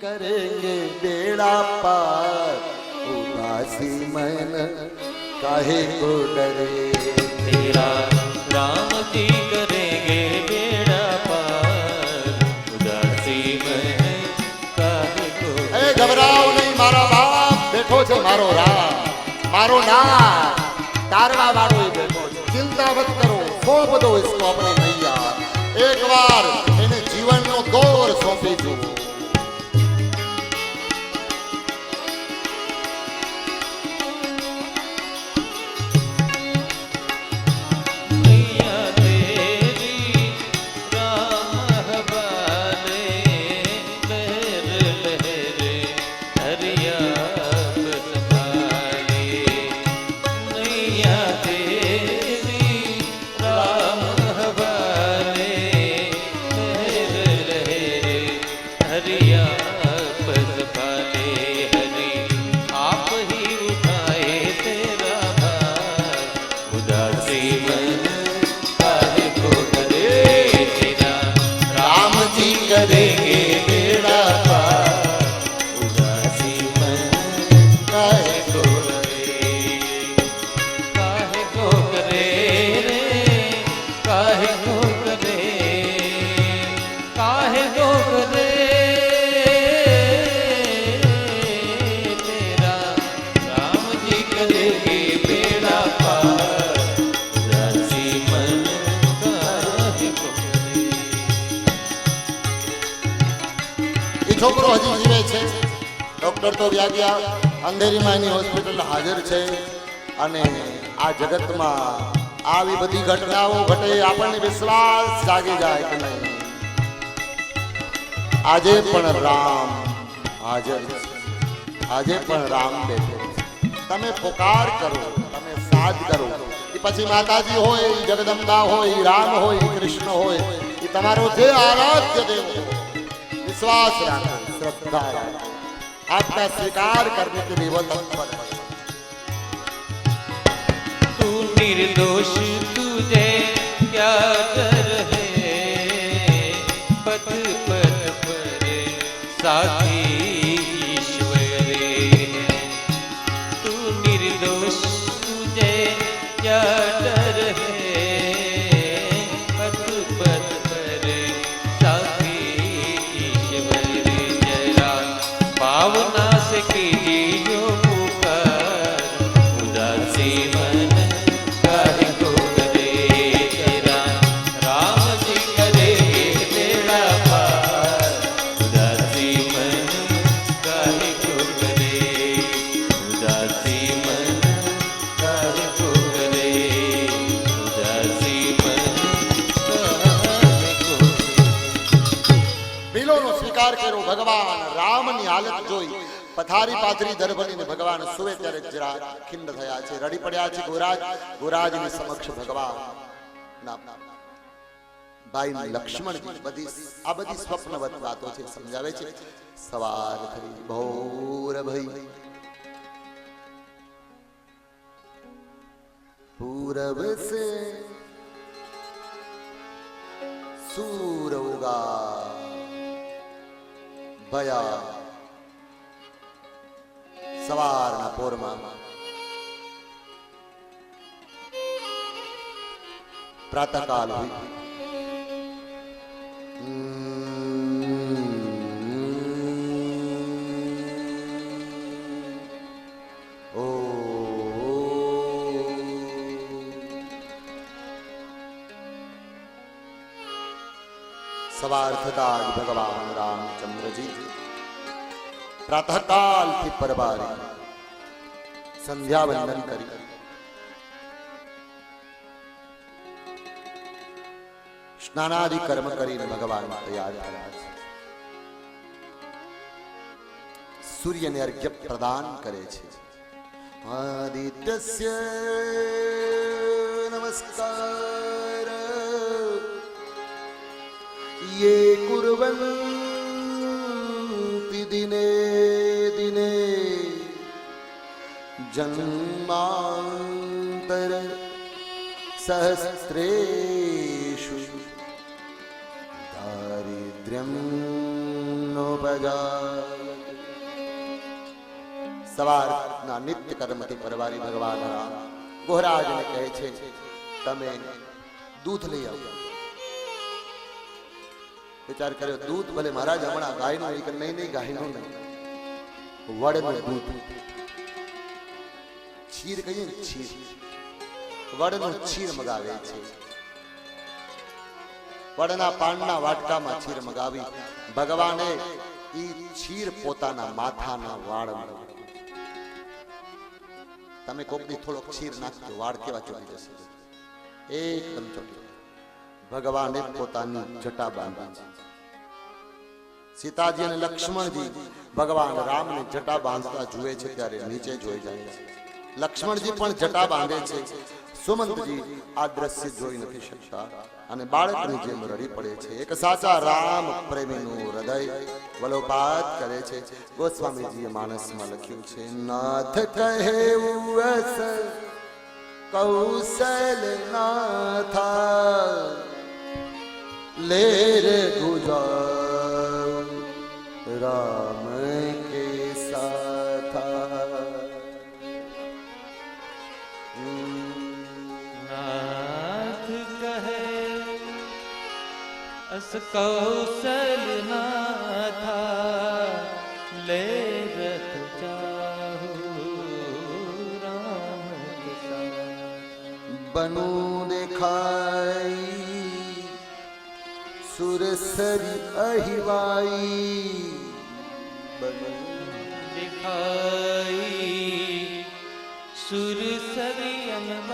करेंगे बेड़ा पार उदासी मन काहे को डरे तेरा राम जी करेंगे बेड़ा पार उदासी में काहे को એ ગભરાવ નહીં મારા બાપ બેઠો છે મારો રામ મારો ના તારવા વાળો એ બેઠો છે ચિંતા મત કરો સોંપ દો इसको अपने નૈયા એકવાર એને જીવનનો દોર સોંપી દો છે. ડૉક્ટર તો ગયા ગયા અંધેરીમાં એની હોસ્પિટલ હાજર છે અને આ જગતમાં આવી બધી ઘટનાઓ ઘટે આપણને વિશ્વાસ જાગી જાય કે નહીં. આજે પણ રામ હાજર છે. આજે પણ રામ બેઠો તમે પોકાર કરો, તમે સાથ કરો. એ પછી માતાજી હોય જગદંબા હોય રામ હોય કૃષ્ણ હોય એ તમારો જે આરાધ્ય દેવ વિશ્વાસ રાખો. श्रद्धा है आपका स्वीकार करने के लिए वो तत्पर तू निर्दोष तुझे क्या डर પથારી પાથરી દરભણીને ભગવાન સુવે ત્યારે જરા ખિન્ન થયા છે. રડી પડ્યા છે ગોરાજ. ગોરાજની સમક્ષ ભગવાન ભાઈ લક્ષ્મણ બધી આ બધી સ્વપ્નવત વાતો છે, સમજાવે છે? સવાર થઈ ભોર ભઈ. પૂરબ સે સૂર ઉગા ભયા સવારના પોરમાં. પ્રાતકાલ સવાર થતા જ ભગવાન રામચંદ્રજી પ્રાતઃકાલથી પરવારે સંધ્યા વંદન કરી. સ્નાનાદિ કર્મ કરીને ભગવાન તૈયાર થયા છે. સૂર્યને અર્ઘ્ય પ્રદાન કરે છે. આદિત્ય નમસ્કાર. યે કુર્વન दिने दिने जन्मान्तर सहस्रेषु दारिद्र्यं नो નોપજાયતે સવારના નિત્ય કર્મથી પરવારી ભગવાન રામ ગોહરાજને કહે છે તમે દૂધ લઈ આવો વિચાર કર્યો દૂધ ભલે મહારાજ હમણાં ગાયનું નહીં કે નહીં નહીં, ગાયનું નહીં. વડનું દૂધ ખીર કહીએ ખીર. વડનું ખીર મગાવે છે. વડના પાનના વાટકામાં ખીર મગાવી. ભગવાને ઈ ખીર પોતાના માથાના વાળમાં તમે કોકની થોડોક ખીર નાખજો, વાળ કેવા ચોટી જશે? એકદમ ચોટી ભગવાને પોતાની જટા બાંધી સીતાજી અને લક્ષ્મણજી ભગવાન રામને જટા બાંધતા જુએ છે ત્યારે નીચે જોઈ જાય છે. લક્ષ્મણજી પણ જટા બાંધે છે. સુમંતજી આ દ્રશ્ય જોઈ નથી શકતા અને બાળકની જેમ રડી પડે છે. એક સાચા રામ પ્રેમીનું હૃદય વલોપાત કરે છે. ગોસ્વામીજીએ માનસમાં લખ્યું છે, નાથ કહે કૌશલ નાથા લેર ગુજાર રામ કે સાથા નાથ કહે અસ કૌશલ નાથા લે રથ રામ બનુ દેખાઈ સરી અહિવાઈ દેખાઈ સુર સરી અનવાઈ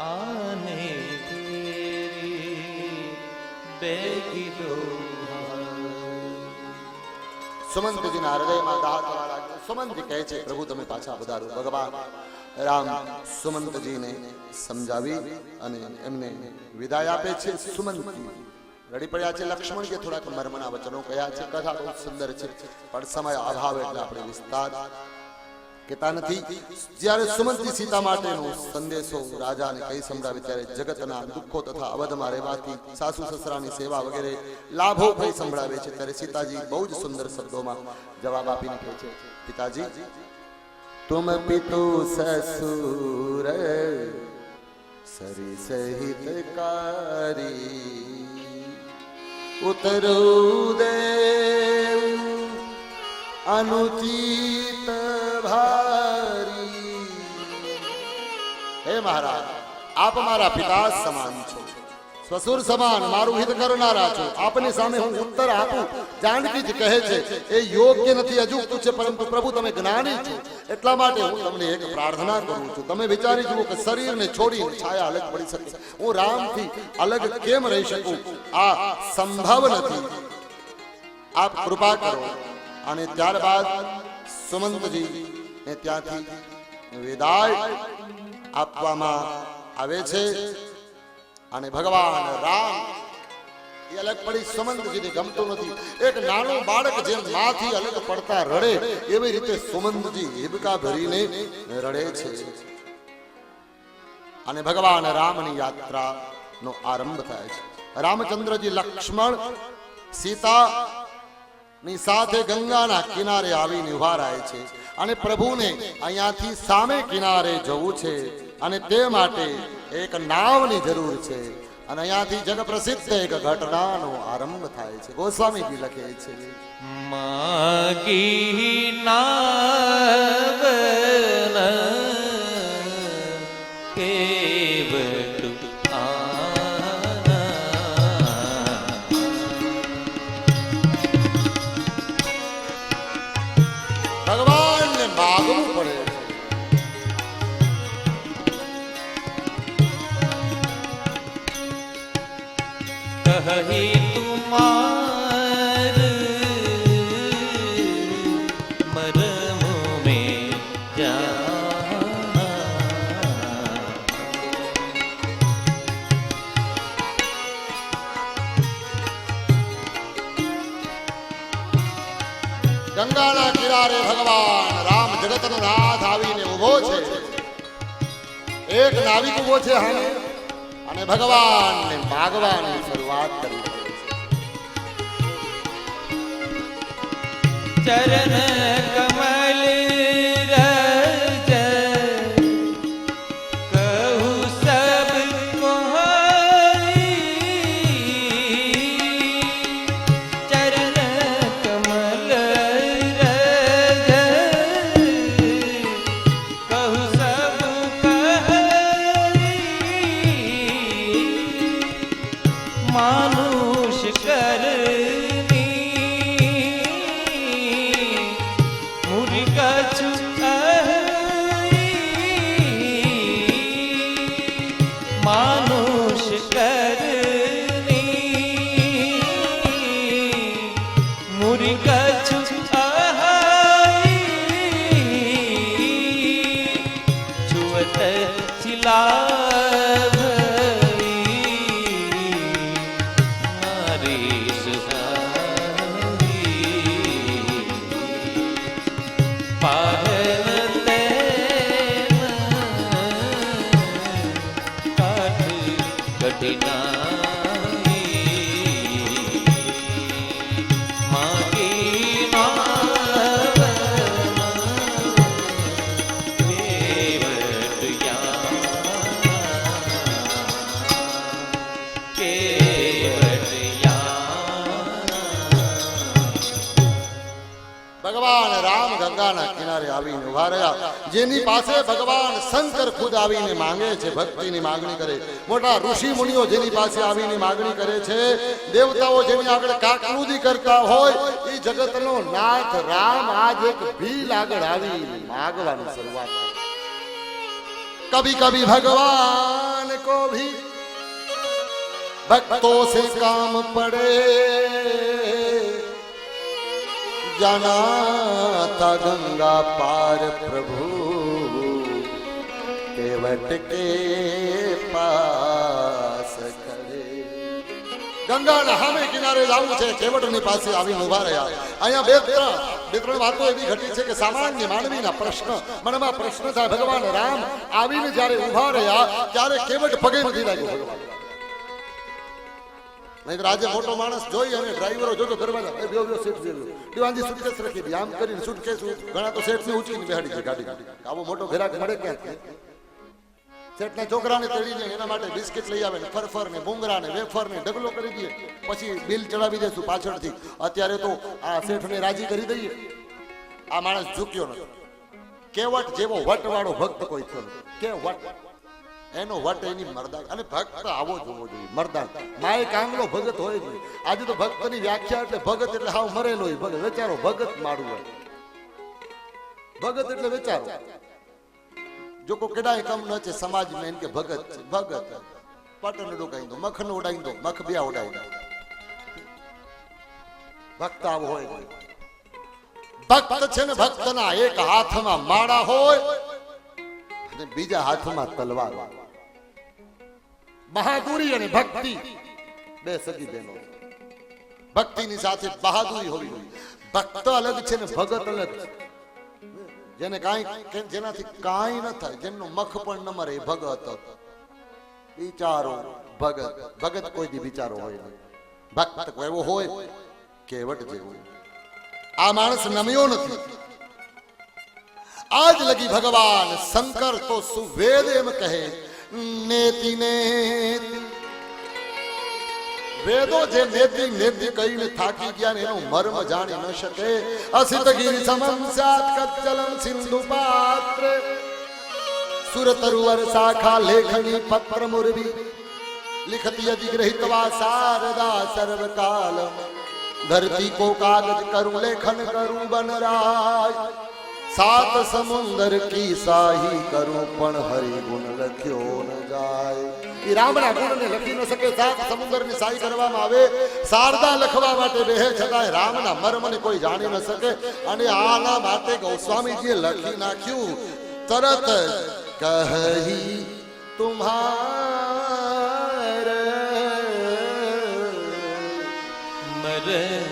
આને તેરી બેગી દો સુમંતજીના હૃદયમાં દાળ કરવા લાગ્યો સુમંત કહે છે પ્રભુ તમે પાછા પધારો ભગવાન રામ સુમંતજીને સમજાવી અને એમને વિદાય આપે છે સુમંતજી. રડી પડ્યા છે લક્ષ્મણ કે થોડાક મર્મના વચનો કયા છે. કથા બહુ સુંદર છે, પણ સમય અભાવ એટલે આપણે વિસ્તાર કહેતા નથી. જ્યારે સુમંતી સીતા માટેનો સંદેશો રાજાને કઈ સંભળાવે, ત્યારે જગતના દુઃખો તથા અવધમાં રહેવાથી સાસુ સસરાની સેવા વગેરે લાભો કઈ સંભળાવે છે. ત્યારે સીતાજી બહુ જ સુંદર શબ્દોમાં જવાબ આપીને કહે છે, પિતાજી તુમ પિતુ સસુર સરી સહિત કારી ઉતરો દેવ અનુચિત ભારી હે મહારાજ આપ મારા પિતા સમાન છો સસુર સમાન, મારું હિત કરનારા છો. આપની સામે હું ઉત્તર આપું. જાનકી જ કહે છે, એ યોગ્ય નથી અજુકતું છે, પરંતુ પ્રભુ તમે જ્ઞાની છો. એટલા માટે હું તમને એક પ્રાર્થના કરું છું. તમે વિચારી જુઓ કે શરીરને છોડી છાયા અલગ પડી શકે હું રામથી અલગ કેમ રહી શકું? આ સંભવ નથી. આપ કૃપા કરો. અને ત્યારબાદ સુમંતજી ને ત્યાંથી વિદાય આપવામાં આવે છે. અને ભગવાન રામ, એ અલગ પડી સુમંતજીને ગમતું નથી. એક નાનું બાળક જેમ માથી અલગ પડતા રડે, એવી રીતે સુમંતજી હિબકા ભરીને રડે છે. અને ભગવાન રામની યાત્રા નો આરંભ થાય છે. રામચંદ્રજી લક્ષ્મણ સીતા ની સાથે ગંગાના કિનારે આવીને ઊભા રહે છે અને પ્રભુને અહીંયાથી સામે કિનારે જવું છે. અને તે માટે એક નાવની જરૂર છે. અને અહીંયાથી જગપ્રસિદ્ધ એક ઘટનાનો આરંભ થાય છે. ગોસ્વામીજી લખે છે. માગી નાવન કહી તુમાર મરમો જાના ગંગાના કિનારે ભગવાન રામ જગતનો નાથ આવીને ઊભો છે એક નાવિક ઊભો છે હામે અને ભગવાનને ભાગવાની શરૂઆત કરી. ચરણ चुका है ભગવાન રામ ગંગાના કિનારે આવીને ઊભા રહ્યા. જેની પાસે ભગવાન શંકર ખુદ આવીને માંગે છે ભક્તિની માંગણી કરે મોટા ઋષિ મુનિઓ જેની પાસે આવીને માંગણી કરે છે દેવતાઓ જેની આગળ કાકલુદી કરતા હોય એ જગતનો નાથ રામ આજ એક ભીલ આગળ આવી માગવાની શરૂઆત કરી. કભી કભી ભગવાન કો ભી ભક્તો से काम पड़े जाना था गंगा पार प्रभु केवट के पास खड़े ગંગાના સામે કિનારે જવું છે કેવટની પાસે આવીને ઉભા રહ્યા અહીંયા બે ત્રણ બે ત્રણ વાતો એવી ઘટી છે કે સામાન્ય માનવીના પ્રશ્ન મનમાં પ્રશ્ન થાય ભગવાન રામ આવીને જ્યારે ઉભા રહ્યા ત્યારે કેવટ પગે નથી લાગ્યું ભગવાન નહીં આજે મોટો માણસ જોઈ અને ડ્રાઈવરો જોજો દરવાજા એ બેવ બેવ સીટ જેવું દીવાનજી સુટકેસ રાખી દી આમ કરીને સુટકેસ ઘણા તો સેટ ને ઉચકીને બેહાડી છે ગાડી આવો મોટો ઘરાક મળે ક્યાં શેઠના છોકરાને તેડી જાય એના માટે બિસ્કિટ લઈ આવે ને ફરફર ને ભૂંગરા ને વેફર ને ઢગલો કરી દઈએ, પછી બિલ ચડાવી દેશું પાછળથી. અત્યારે તો આ શેઠને રાજી કરી દઈએ. આ માણસ ઝૂક્યો નથી. કેવટ જેવો વટવાળો ભક્ત કોઈ થયો. કે એનો વટ એની મરદાન અને ભક્ત આવો જ હોવો જોઈએ મરદાન માય કાંગલો ભગત હોય જ આજે તો ભક્તની વ્યાખ્યા એટલે ભગત એટલે હાવ મરેલો હોય. ભગત, વેચારો, ભગત મારું હોય. ભગત એટલે વેચારો. જો કો કેડા એકમ ન છે, સમાજ મેં કે ભગત છે, ભગત. પટન ઉડાઈ દો, મખન ઉડાઈ દો, મખ બ્યા ઉડાઈ દો. ભક્ત આવ હોય. ભક્ત છે ને ભક્તના એક હાથમાં માળા હોય અને બીજા હાથમાં તલવાર. બહાદુરી અને ભક્તિ. બે સગી બહેનો. ભક્તિની સાથે બહાદુરી હોવી જોઈએ. ભક્ત અલગ છે ને ભગત અલગ છે. જેને કાંઈ જેનાથી કાંઈ ન થાય, જેમનું મખ પણ ન મરે ભગત. બિચારો ભગત. ભગત કોઈ દી બિચારો હોય ભક્ત એવો હોય, કેવટ જેવો આ માણસ નમ્યો નથી. આજ લગી ભગવાન શંકર તો સુવેદ એમ કહે, નેતિ નેતિ વેદો જે નેતિ નેતિ કહીને થાકી ગયા ને એનો મર્મ જાણી ન શકે. અસિત ગીરી સમમ સાત કચ્છલમ સિંધુ પાત્ર. સુર તરુવર શાખા લેખણી પત્ર મુરવી. લિખતી અધિગ્રહિતવા શારદા સર્વકાલ ધરતી કો કાગજ કરું લેખન કરું બનરાય સાત સમુંદર કી સાહી કરું પણ હરિ ગુણ લખ્યો ન જાય. એ રામના ગુણને લખી ન શકે સાત સમુદ્રની સાઈ કરવામાં આવે શારદા લખવા માટે બેહે છતાં રામના મર્મને કોઈ જાણી ન શકે. અને આના માટે ગોસ્વામીજીએ લખી નાખ્યું તરત કહી તુમ્હાર મરણ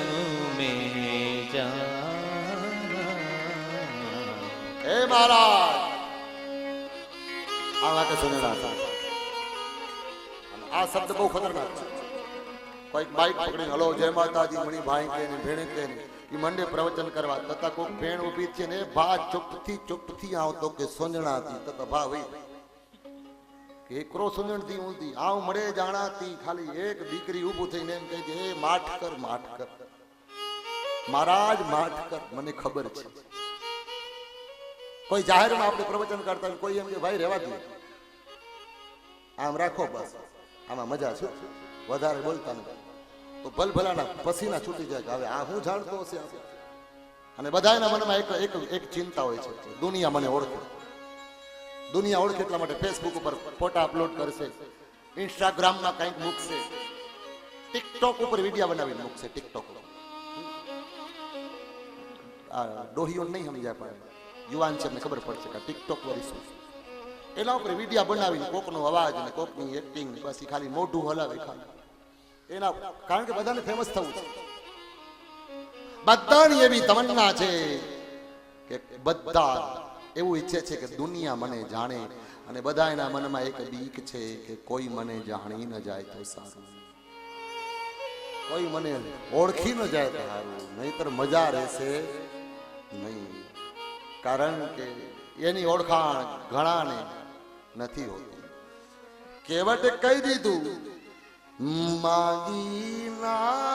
હે મહારાજ. આ વાત સુનેલા હતા. આ શબ્દ બહુ ખતરનાક છે. કોઈક બાઈક પકડીને, હલો, જય માતાજી, મણી ભાઈ કે ભેણે કે એ મંડે પ્રવચન કરવા તથા કોઈક ભેણ ઊભી છે ને, ભા ચૂપથી ચૂપથી આવતો કે સોંજણાથી તથા ભા વઈ કે એકરો સુંદરથી ઊંધી, આવ મળે જાણાતી. ખાલી એક દીકરી ઊભું થઈને એમ કહે છે, એ માઠ કર માઠ કર મહારાજ માઠ કર મને ખબર છે. કોઈ જાહેરમાં આપણે પ્રવચન કરતા કોઈ એમ કે, ભાઈ રહેવા દે આમ રાખો બસ. આમાં મજા છે. વધારે બોલતા નથી. તો ભલભલાના પસીના છૂટી જાય કે હવે આ હું જાણતો હશે? અને બધાના મનમાં એક એક એક ચિંતા હોય છે. દુનિયા મને ઓળખે. દુનિયા ઓળખે એટલા માટે ફેસબુક ઉપર ફોટા અપલોડ કરશે. ઇન્સ્ટાગ્રામમાં કંઈક મૂકશે. ટિકટોક ઉપર વિડીયા બનાવીને મૂકશે ટિકટોક ડોહીઓ નહીં સમજાય પણ યુવાન છે એમને ખબર પડશે કે ટિકટોક વળી શું. એના ઉપર વિડિયા બનાવીને કોકનો અવાજ ને કોકની એક્ટિંગ બસ ખાલી મોઢું હલાવે ખાલી. એના કારણ કે બધાને ફેમસ થવું છે. બધાની એવી તમન્ના છે કે બધા એવું ઈચ્છે છે કે દુનિયા મને જાણે અને બધા એના મનમાં એક બીક છે કે કોઈ મને જાણી ન જાય તો સારું. કોઈ મને ઓળખી ન જાય તો સારું. નહીતર મજા રહેશે નહીં. કારણ કે એની ઓળખાણ ઘણાને નથી હોતી. કેવટે કહી દીધું માગી ના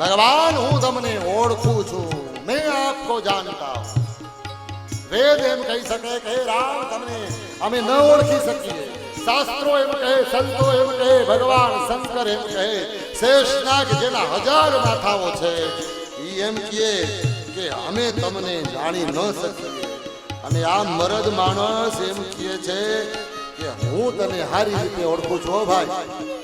ભગવાન, હું તમને ઓળખું છું. મેં આપકો જાણતા વેદ એમ કહી શકે કે રામ, તમને અમે ન ઓળખી શકીએ. શાસ્ત્રો એમ કહે, સંતો એમ કહે, ભગવાન, શંકર એમ કહે. શેષનાગ જેના હજાર માથાઓ છે, ઈ એમ કહે કે, અમે તમને જાણી ન શકીએ. અને આ મરદ માણસ એમ કહે છે કે, હું તને સારી રીતે ઓળખું છું ભાઈ.